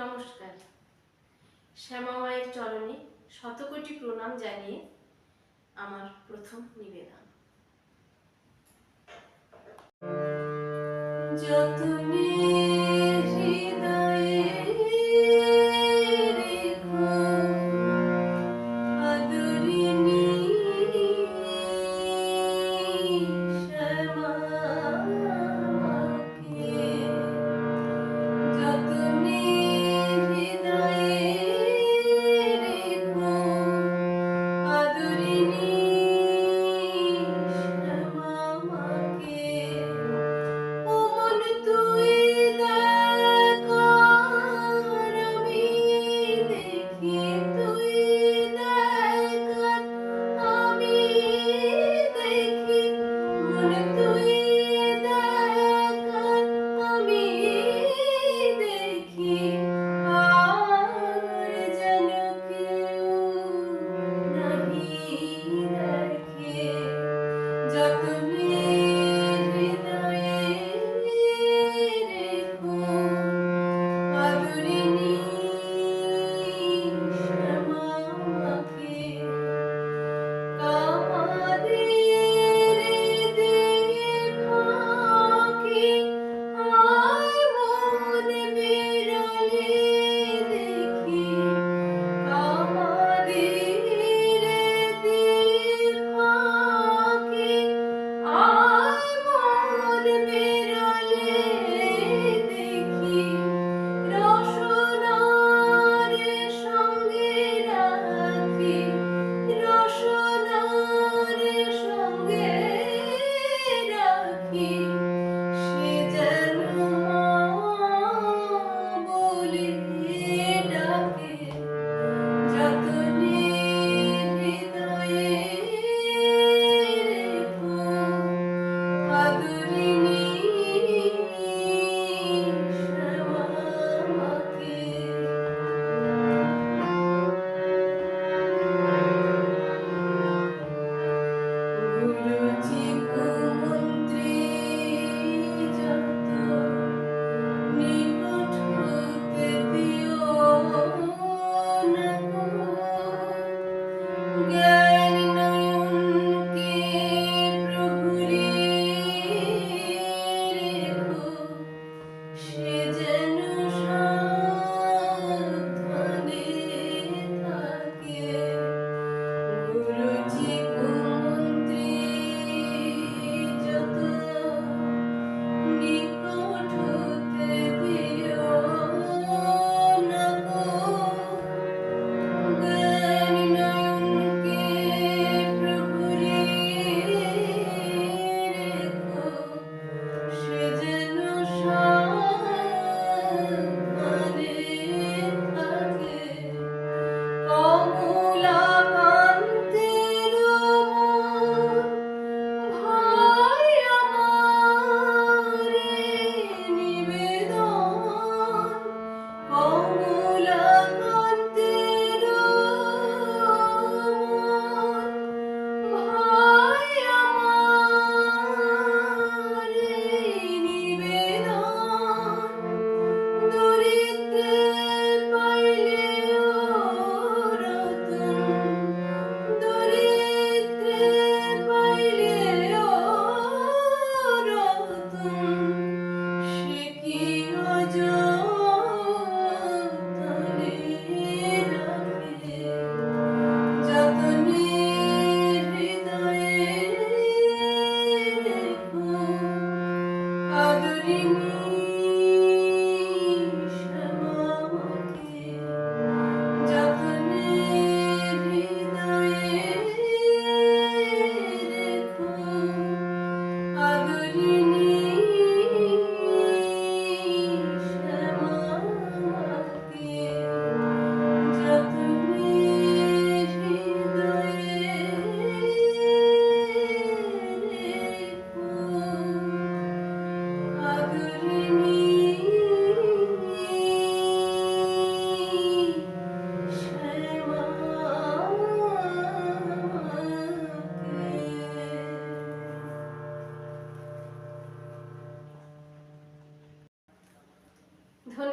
নমস্কার। শ্যামা মায়ের চরণে শতকোটি প্রণাম জানিয়ে আমার প্রথম নিবেদন। যতনে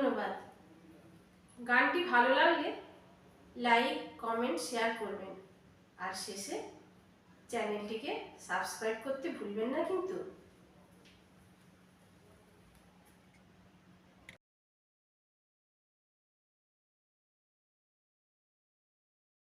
ধন্যবাদ। গানটি ভালো লাগলে লাইক, কমেন্ট, শেয়ার করবেন। আর শেষে চ্যানেলটিকে সাবস্ক্রাইব করতে ভুলবেন না কিন্তু।